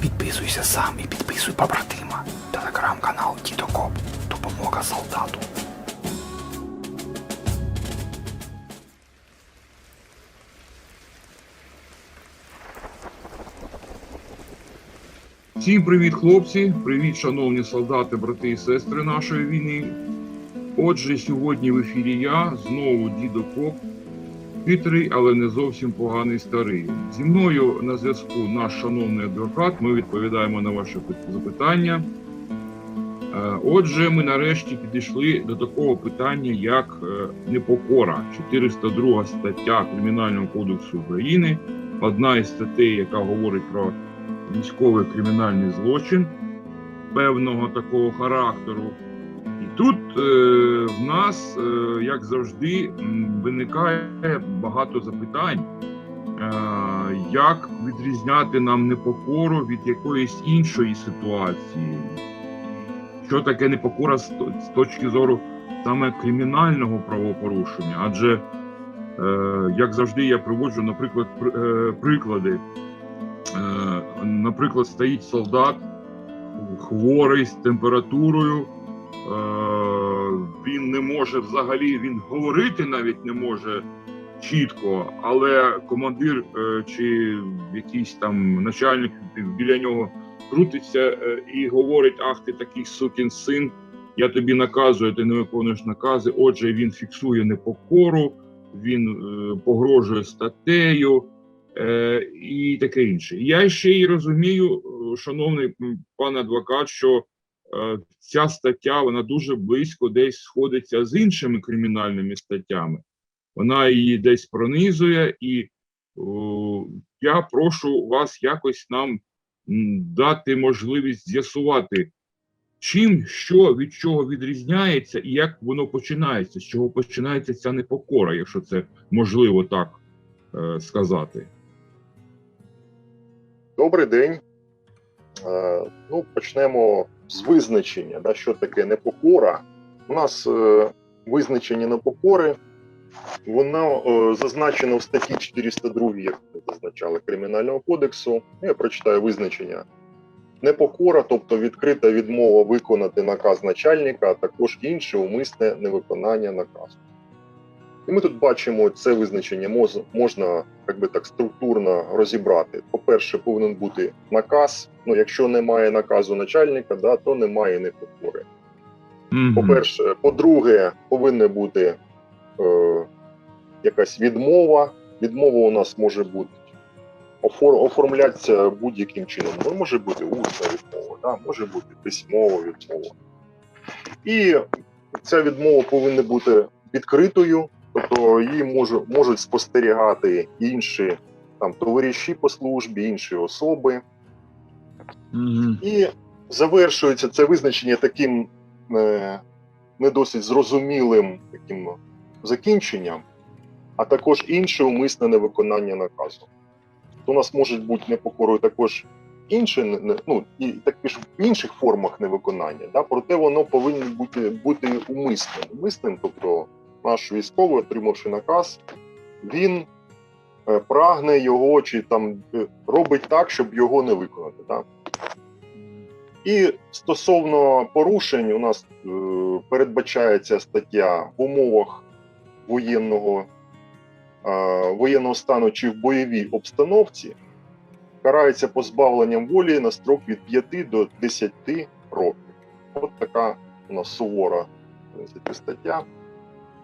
Підписуйся сам і підписуй побратима. Телеграм-канал Дідо Коп. Допомога солдату. Всім привіт, хлопці! Привіт, шановні солдати, брати і сестри нашої війни. Отже, сьогодні в ефірі я знову дідо Коп, хитрий, але не зовсім поганий старий. Зі мною на зв'язку наш шановний адвокат. Ми відповідаємо на ваші запитання. Е, Отже, ми нарешті підійшли до такого питання, як е, непокора, 402 стаття Кримінального кодексу України, одна із статей, яка говорить про військовий кримінальний злочин певного такого характеру. І тут е, в нас, е, як завжди, виникає багато запитань, е, як відрізняти нам непокору від якоїсь іншої ситуації. Що таке непокора з точки зору саме кримінального правопорушення? Адже, як завжди, я приводжу, наприклад, приклади. Наприклад, стоїть солдат хворий з температурою. Е, Він не може взагалі він говорити навіть не може чітко, але командир е, чи якийсь там начальник біля нього крутиться е, і говорить: Ах, ти такий сукін син, я тобі наказую, ти не виконуєш накази. Отже, він фіксує непокору, він погрожує статтею і таке інше. Я ще й розумію, шановний пан адвокат, що ця стаття вона дуже близько десь сходиться з іншими кримінальними статтями. Вона її десь пронизує, і о, я прошу вас якось нам дати можливість з'ясувати, чим що від чого відрізняється, і як воно починається, з чого починається ця непокора, якщо це можливо так е, сказати. Добрий день. Е, Ну, почнемо з визначення, да, що таке непокора. У нас е, визначення непокори, воно е, зазначено в статті 402, як ми зазначали Кримінального кодексу. Я прочитаю визначення. Непокора, тобто відкрита відмова виконати наказ начальника, а також інше умисне невиконання наказу. І ми тут бачимо це визначення можна як би так структурно розібрати. По-перше, повинен бути наказ. Ну, якщо немає наказу начальника, да, то немає непокори. Мгм. По-перше, по-друге, повинна бути е, якась відмова. Відмова у нас може бути офор- оформлятися будь-яким чином. Ну, може бути усна відмова, да, може бути письмова відмова. І ця відмова повинна бути відкритою, тобто її можу, можуть спостерігати інші там товариші по службі, інші особи. Мгм. І завершується це визначення таким е, не досить зрозумілим таким закінченням, а також інше умисне невиконання наказу. То у нас можуть бути непокорою також інші, не- ну, і також в інших формах невиконання, да? проте воно повинно бути, бути умисним. Умисним, тобто наш військовий, отримавши наказ, він е, прагне його чи там е, робить так, щоб його не виконати. Да? І стосовно порушень, у нас е, передбачається стаття в умовах воєнного, е, воєнного стану чи в бойовій обстановці, карається позбавленням волі на строк від 5 до 10 років. От така у нас сувора в принципі, стаття.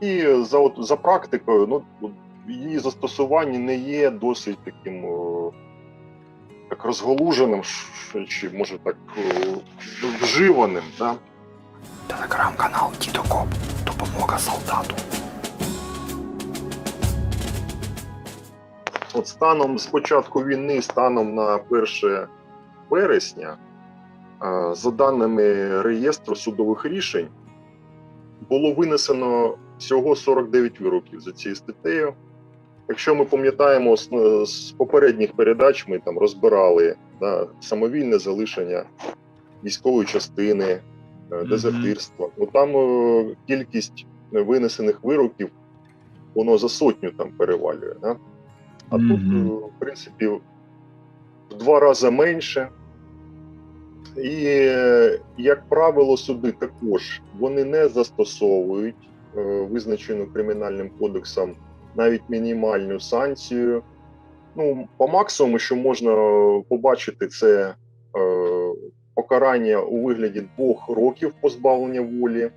І за, от, за практикою, ну, її застосування не є досить таким. е, так розголуженим, чи може так е, вживаним. Да? Телеграм-канал Коп. Допомога солдату. От станом з початку війни, станом на 1 вересня, е, за даними реєстру судових рішень, було винесено всього 49 вироків за цією статтею. Якщо ми пам'ятаємо з, попередніх передач, ми там розбирали да, самовільне залишення військової частини, е, дезертирство. Ну там е, кількість винесених вироків воно за сотню там перевалює. Да? А тут, Мгм. е, в принципі, в два рази менше. І, як правило, суди також вони не застосовують визначену кримінальним кодексом навіть мінімальну санкцію. Ну, по максимуму, що можна побачити, це е, покарання у вигляді двох років позбавлення волі.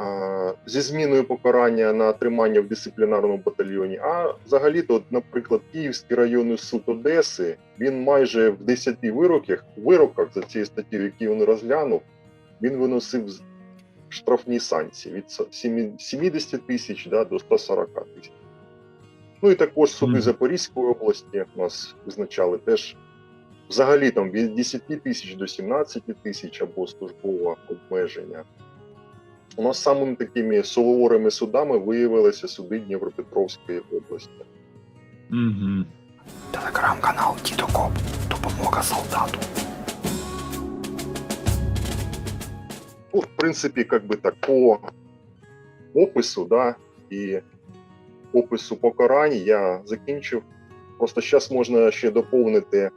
е, Зі зміною покарання на тримання в дисциплінарному батальйоні. А взагалі-то, наприклад, Київський районний суд Одеси він майже в 10 вироках, вироках за цією статтю, які він розглянув, він виносив штрафні санкції від 70 тисяч да, до 140 тисяч. Ну і також суди Запорізької області у нас визначали теж взагалі там від 10 тисяч до 17 тисяч або службове обмеження. У нас самими такими суворими судами виявилися суди Дніпропетровської області. Угу. Телеграм-канал Дідо Коп. Допомога солдату. Ну, в принципі, как би так по опису, да, і опису покарань я закінчив. Просто зараз можна ще доповнити.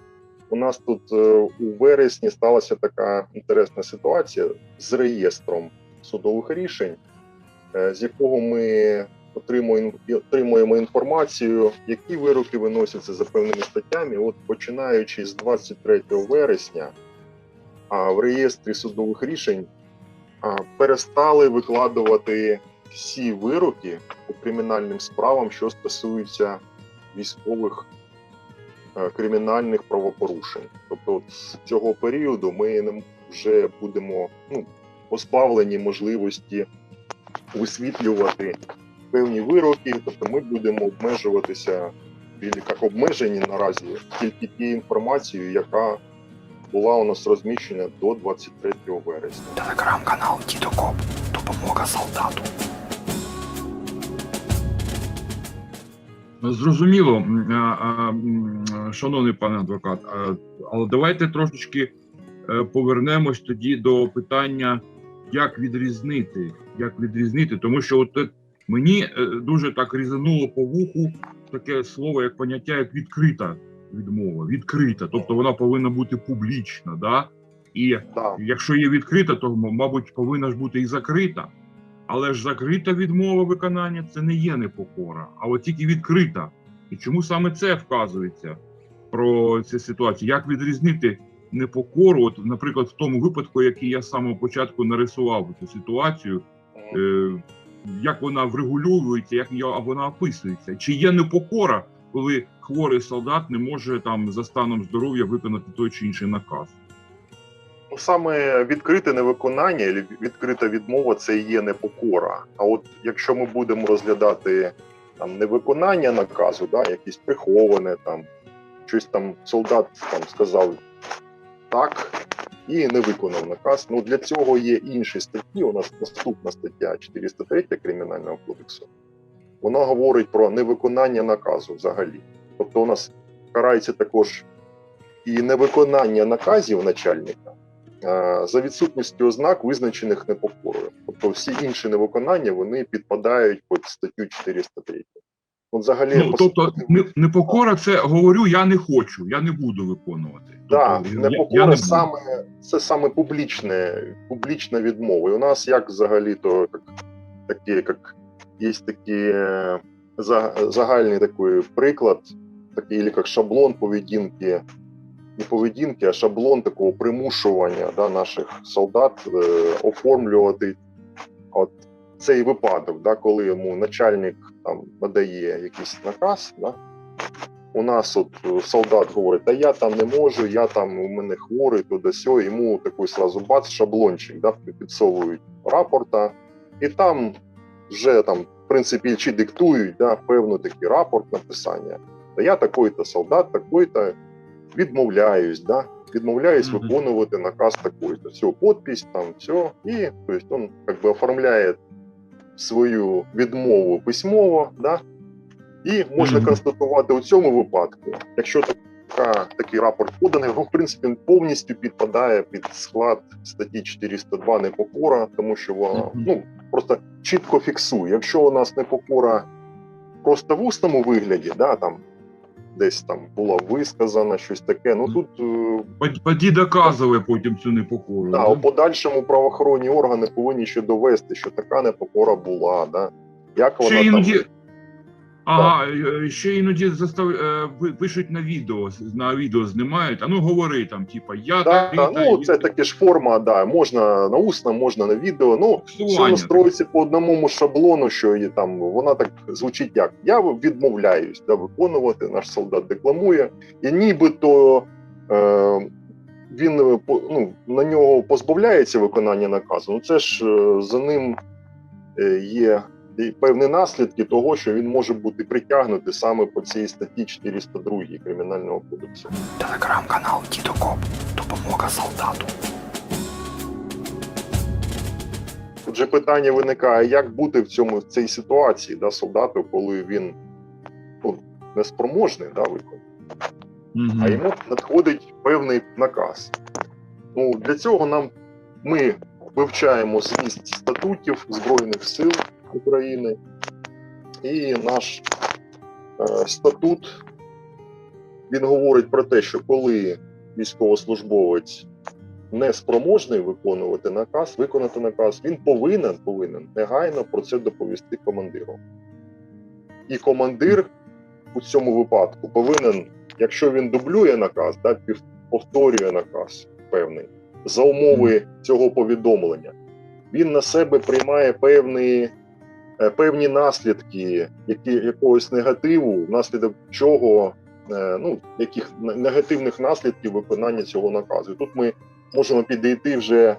У нас тут е, у вересні сталася така інтересна ситуація з реєстром судових рішень, е, з якого ми отримуємо, інформацію, які вироки виносяться за певними статтями. От починаючи з 23 вересня, а в реєстрі судових рішень перестали викладувати всі вироки по кримінальним справам, що стосуються військових е, кримінальних правопорушень. Тобто, з цього періоду ми вже будемо ну, позбавлені можливості висвітлювати певні вироки, тобто ми будемо обмежуватися як обмежені наразі тільки тією інформацією, яка була у нас розміщена до 23 вересня. Телеграм-канал Коп. Допомога солдату. Зрозуміло, шановний пане адвокат, але давайте трошечки е, повернемось тоді до питання, як відрізнити, як відрізнити, тому що от е, мені е, дуже так різануло по вуху таке слово, як поняття, як відкрита відмова, відкрита, тобто вона повинна бути публічна, да? І Да. Якщо є відкрита, то мабуть повинна ж бути і закрита. Але ж закрита відмова виконання це не є непокора, а от тільки відкрита. І чому саме це вказується про цю ситуацію? Як відрізнити непокору? От, наприклад, в тому випадку, який я з самого початку нарисував цю ситуацію, е, як вона врегульовується, як вона описується? Чи є непокора, коли хворий солдат не може там за станом здоров'я виконати той чи інший наказ? Ну, саме відкрите невиконання відкрита відмова це і є непокора. А от якщо ми будемо розглядати там невиконання наказу, да, якесь приховане, там щось там солдат там сказав так і не виконав наказ. Ну для цього є інші статті. У нас наступна стаття 403 Кримінального кодексу. Вона говорить про невиконання наказу взагалі. Тобто у нас карається також і невиконання наказів начальника за відсутністю ознак, визначених непокорою. Тобто всі інші невиконання вони підпадають під статтю 403. От взагалі, Ну, по тобто, непокора це говорю, я не хочу, я не буду виконувати. Да, Тобто, я- я не саме це саме публічне, публічна відмова. І у нас як взагалі то як, такі, як є такі е, загальний такий приклад, такий як шаблон поведінки, не поведінки, а шаблон такого примушування да, наших солдат е, оформлювати от цей випадок, да, коли йому начальник там надає якийсь наказ, да, у нас от е, солдат говорить, та я там не можу, я там у мене хворий, туди сьо, йому такий сразу бац, шаблончик, да, підсовують рапорта, і там вже там, в принципі, чи диктують да, певно такий рапорт написання. Та я такий-то солдат, такий-то відмовляюсь, да, відмовляюсь Мгм. виконувати наказ такий-то. Все, подпись, там, все, і то есть, он как бы оформляє свою відмову письмово, да, і можна Мгм. констатувати у цьому випадку, якщо така, такий рапорт поданий, ну, в принципі, він повністю підпадає під склад статті 402 непокора, тому що вона ну, просто чітко фіксує. Якщо у нас непокора просто в усному вигляді, да, там десь там була висказана, щось таке. Ну тут е, Поді доказує потім цю непокору. да, у подальшому правоохоронні органи повинні ще довести, що така непокора була. Да? Як вона Ще там ага, е, ще іноді застав, е, пишуть на відео, на відео знімають, а ну говори там, типа, я Да, такий, та ну це таки ж форма, да, можна на усно, можна на відео. Ну, все настроїться по одному шаблону, що і там вона так звучить як. Я відмовляюсь да, виконувати, наш солдат декламує, і нібито е, він е, ну, на нього позбавляється виконання наказу. Ну це ж за ним є і певні наслідки того, що він може бути притягнутий саме по цій статті 402 Кримінального кодексу. Телеграм-канал Коп. Допомога солдату. Тут же питання виникає, як бути в цьому в цій ситуації, да, солдату, коли він ну, неспроможний да, виконати, Мгм. а йому надходить певний наказ. Ну, для цього нам ми вивчаємо зміст статутів Збройних сил України, і наш е, статут він говорить про те, що коли військовослужбовець не спроможний виконувати наказ, виконати наказ, він повинен повинен негайно про це доповісти командиру. І командир у цьому випадку повинен, якщо він дублює наказ, да, повторює наказ певний за умови цього повідомлення, він на себе приймає певні, е, певні наслідки які, якогось негативу, внаслідок чого е, ну, яких негативних наслідків виконання цього наказу. І тут ми можемо підійти вже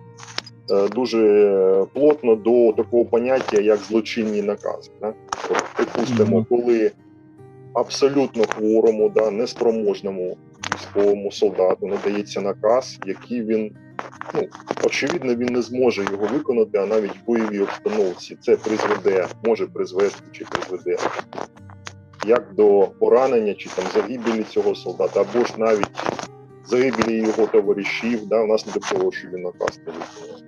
е, дуже плотно до такого поняття, як злочинні накази. Да? Припустимо, коли абсолютно хворому, да, неспроможному військовому солдату надається наказ, який він, ну, очевидно, він не зможе його виконати, а навіть в бойовій обстановці це призведе, може призвести чи призведе як до поранення чи там загибелі цього солдата, або ж навіть загибелі його товаришів, да, внаслідок того, що він наказ не виконав.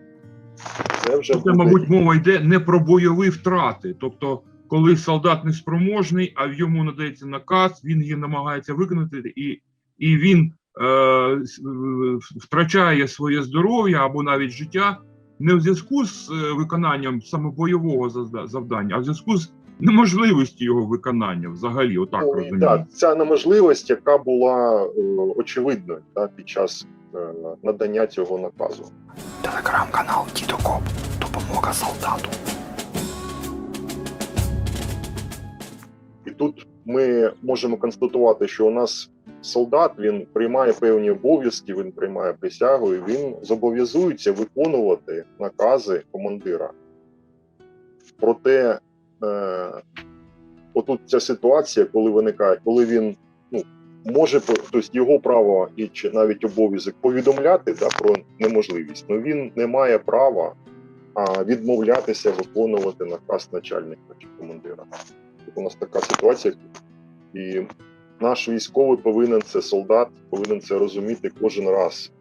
Це вже Тут, буде- мабуть, мова йде не про бойові втрати. Тобто, коли солдат неспроможний, а йому надається наказ, він її намагається виконати, і, і він втрачає своє здоров'я або навіть життя не в зв'язку з е, виконанням саме бойового зазда- завдання, а в зв'язку з неможливістю його виконання взагалі, отак Ну, розумію. да, ця неможливість, яка була е, очевидною да, під час е, надання цього наказу. Телеграм-канал Дідо Коп. Допомога солдату. І тут ми можемо констатувати, що у нас солдат він приймає певні обов'язки, він приймає присягу, і він зобов'язується виконувати накази командира. Проте, е, отут ця ситуація, коли виникає, коли він ну, може тобто його право і чи навіть обов'язок повідомляти да, про неможливість, але він не має права а, відмовлятися виконувати наказ начальника чи командира. Тут у нас така ситуація, і наш військовий повинен це солдат, повинен це розуміти кожен раз.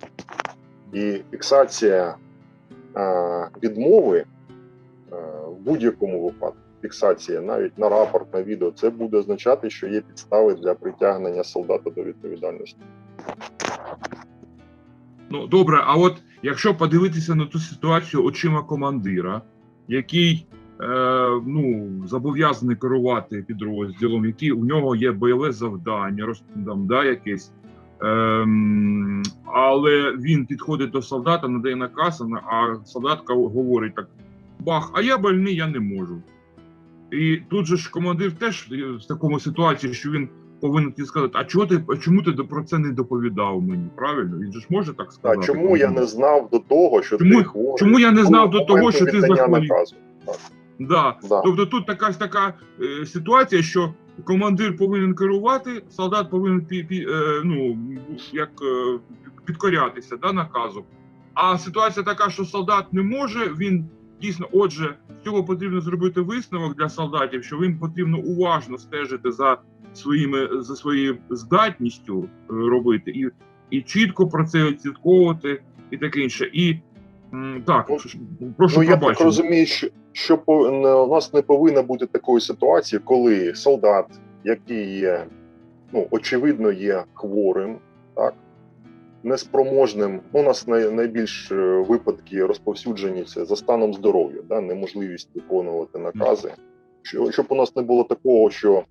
І фіксація а, відмови а, в будь-якому випадку, фіксація навіть на рапорт, на відео, це буде означати, що є підстави для притягнення солдата до відповідальності. Ну добре, а от якщо подивитися на ту ситуацію очима командира, який е, ну, зобов'язаний керувати підрозділом, який у нього є бойове завдання, роз, там, да, якесь. Ем, але він підходить до солдата, надає наказ, а- солдатка говорить так: бах, а я больний, я не можу. І тут же ж командир теж е, в такому ситуації, що він повинен тобі сказати, а чого ти чому ти про це не доповідав мені? Правильно? Він же ж може так сказати. А чому я не знав до того, що Чому- ти хворий? чому я не знав До того, що ти захворів? Да. Да. Тобто тут така така е, ситуація, що командир повинен керувати, солдат повинен пі, пі, е, ну, як, е, підкорятися да, наказу. А ситуація така, що солдат не може, він дійсно, отже, з цього потрібно зробити висновок для солдатів, що їм потрібно уважно стежити за своїми за своєю здатністю е, робити і, і чітко про це відслідковувати, і таке інше. І так, Ну, прошу Ну я так розумію, що, що по- не- у нас не повинна бути такої ситуації, коли солдат, який є ну, очевидно, є хворим, так, неспроможним. Ну, у нас най, найбільш е, випадки розповсюджені це за станом здоров'я, да, неможливість виконувати накази. Що, щоб у нас не було такого, що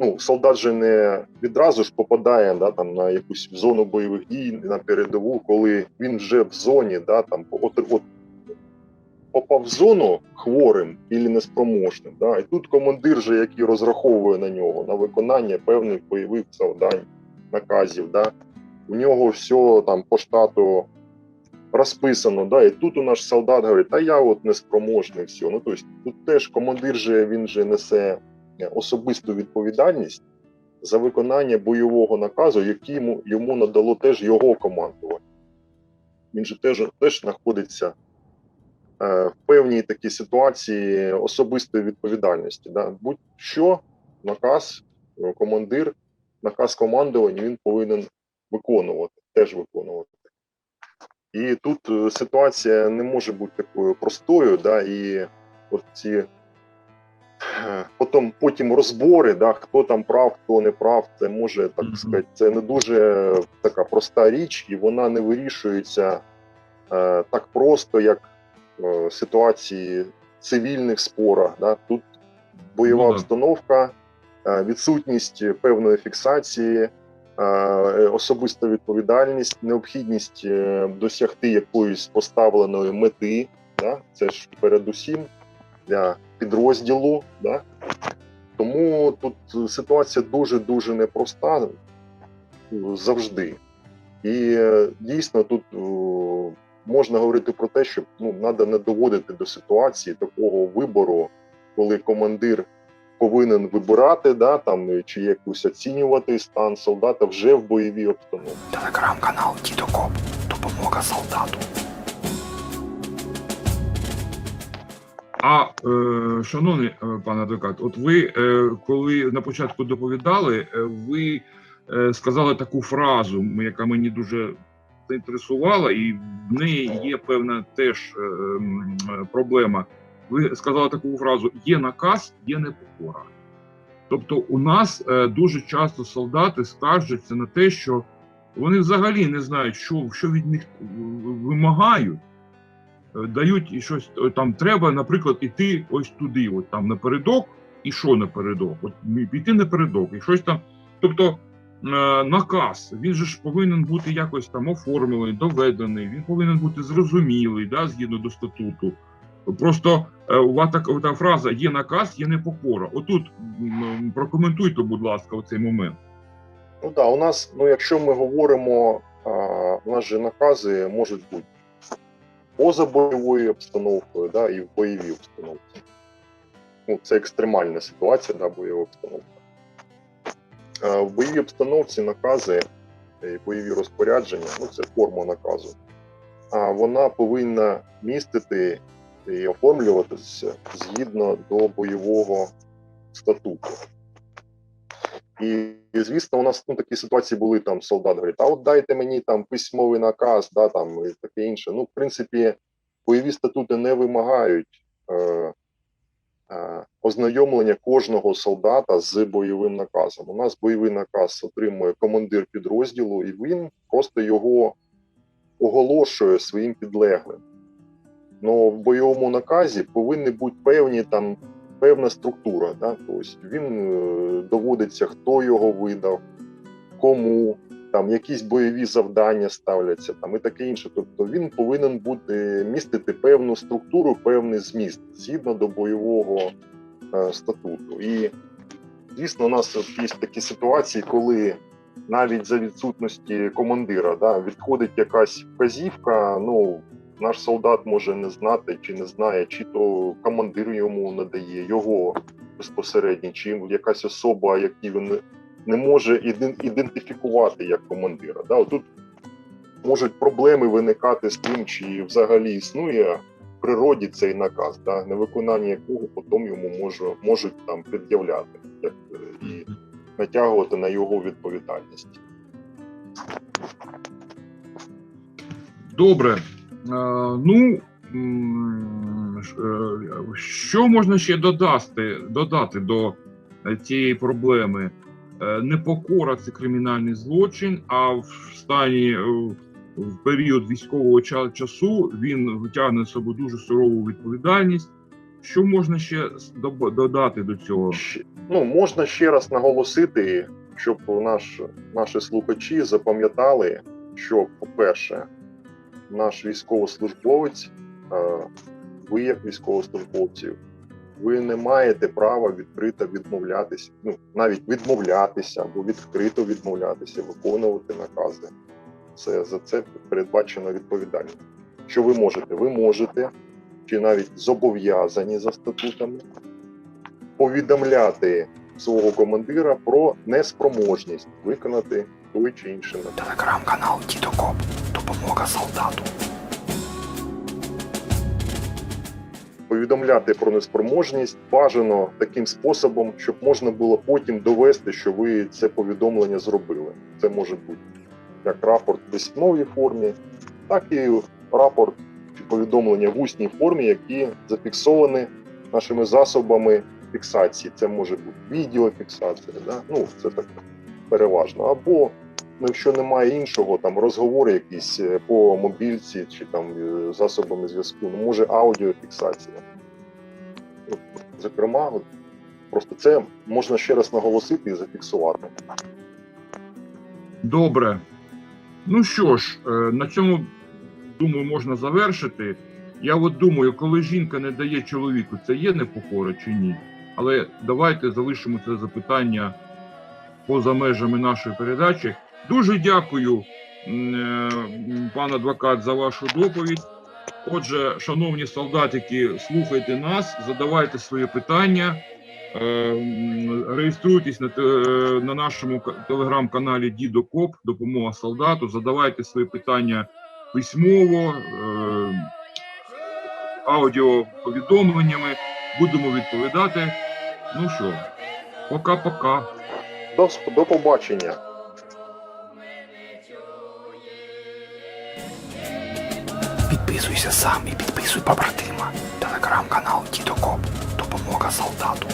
ну, солдат же не відразу ж попадає да, там, на якусь зону бойових дій, на передову, коли він вже в зоні, да, там, от, от, попав в зону хворим і неспроможним. Да, і тут командир, же, який розраховує на нього, на виконання певних бойових завдань, наказів. Да, у нього все там по штату розписано. Да, і тут у наш солдат говорить, та я от неспроможний, все. Ну, тобто, тут теж командир же, він же несе особисту відповідальність за виконання бойового наказу, який йому, йому надало теж його командування. Він же теж, теж знаходиться е, в певній такій ситуації особистої відповідальності. Да? Будь-що наказ, е, командир, наказ командування він повинен виконувати, теж виконувати. І тут е, ситуація не може бути такою простою, да, і от ці потім, потім розбори, да, хто там прав, хто не прав, це може так сказати, це не дуже така проста річ, і вона не вирішується е, так просто, як е, ситуації цивільних спорах. Да. Тут бойова Ну обстановка, е, відсутність певної фіксації, е, особиста відповідальність, необхідність е, досягти якоїсь поставленої мети. Да? Це ж передусім для підрозділу. Да? Тому тут ситуація дуже дуже непроста завжди. І е, дійсно тут можна говорити про те, що ну, треба не доводити до ситуації такого вибору, коли командир повинен вибирати, да, там, чи якусь оцінювати стан солдата вже в бойовій обстановці. Телеграм-канал Дідо Коп. Допомога солдату. А е, шановний е, пане адвокат, от ви е, коли на початку доповідали, е, ви е, сказали таку фразу, яка мені дуже заінтересувала, і в неї є певна теж е, е, проблема. Ви сказали таку фразу: є наказ, є непокора. Тобто, у нас е, дуже часто солдати скаржаться на те, що вони взагалі не знають, що, що від них вимагають дають і щось е, там треба, наприклад, іти ось туди, от там напередок, і що напередок? От піти напередок, і щось там. Тобто е, наказ, він же ж повинен бути якось там оформлений, доведений, він повинен бути зрозумілий, да, згідно до статуту. Просто е, у вас так та фраза є наказ, є непокора. Отут прокоментуйте, будь ласка, оцей момент. Ну так, у нас, ну якщо ми говоримо, а, у нас же накази можуть бути поза бойовою обстановкою, да, і в бойовій обстановці. Ну, це екстремальна ситуація, да, бойова обстановка. В бойовій обстановці накази і бойові розпорядження, ну це форма наказу. А вона повинна містити і оформлюватися згідно до бойового статуту. І, і звісно, у нас ну, такі ситуації були там солдат говорить, а от дайте мені там письмовий наказ, да, там і таке інше. Ну, в принципі, бойові статути не вимагають е, е, ознайомлення кожного солдата з бойовим наказом. У нас бойовий наказ отримує командир підрозділу, і він просто його оголошує своїм підлеглим. Ну, в бойовому наказі повинні бути певні там певна структура. Да? Тобто він е, доводиться, хто його видав, кому, там якісь бойові завдання ставляться, там і таке інше. Тобто він повинен бути містити певну структуру, певний зміст згідно до бойового е, статуту. І звісно, у нас є такі ситуації, коли навіть за відсутності командира да, відходить якась вказівка. Ну наш солдат може не знати чи не знає, чи то командир йому надає його безпосередньо, чи якась особа, яку він не- може ідентифікувати як командира. Да? Тут можуть проблеми виникати з тим, чи взагалі існує в природі цей наказ, да? невиконання якого потім йому може, можуть там пред'являти як, е, і натягувати на його відповідальність. Добре. Е, ну, е, що можна ще додати, додати до е, цієї проблеми? непокора це кримінальний злочин, а в стані в період військового часу він витягне собою дуже сурову відповідальність. Що можна ще додати до цього? Ну, можна ще раз наголосити, щоб наш, наші слухачі запам'ятали, що, по-перше, наш військовослужбовець, е, ви як військовослужбовці, ви не маєте права відкрито відмовлятися, ну навіть відмовлятися або відкрито відмовлятися, виконувати накази. Це за це передбачена відповідальність. Що ви можете? Ви можете, чи навіть зобов'язані за статутами повідомляти свого командира про неспроможність виконати той чи інший. Телеграм-канал Дідокоп. Допомога солдату. повідомляти про неспроможність бажано таким способом, щоб можна було потім довести, що ви це повідомлення зробили. Це може бути як рапорт в письмовій формі, так і рапорт чи повідомлення в усній формі, які зафіксовані нашими засобами фіксації. Це може бути відеофіксація, да? ну це так переважно. Або ну, якщо немає іншого, там розговори якісь е, по мобільці чи там е, засобами зв'язку, ну може аудіофіксація. Зокрема, просто це можна ще раз наголосити і зафіксувати. Добре. Ну що ж, е, на цьому думаю, можна завершити. Я от думаю, коли жінка не дає чоловіку, це є непокора чи ні? Але давайте залишимо це запитання поза межами нашої передачі. Дуже дякую, е, пан адвокат, за вашу доповідь. Отже, шановні солдатики, слухайте нас, задавайте свої питання. Е, Реєструйтесь на, е, на нашому телеграм-каналі Дідо Коп, допомога солдату. Задавайте свої питання письмово, е, аудіоповідомленнями. Будемо відповідати. Ну що, пока-пока. До, до побачення. Підписуйся сам і підписуй побратима. Телеграм-канал Дідокоп. Допомога солдату.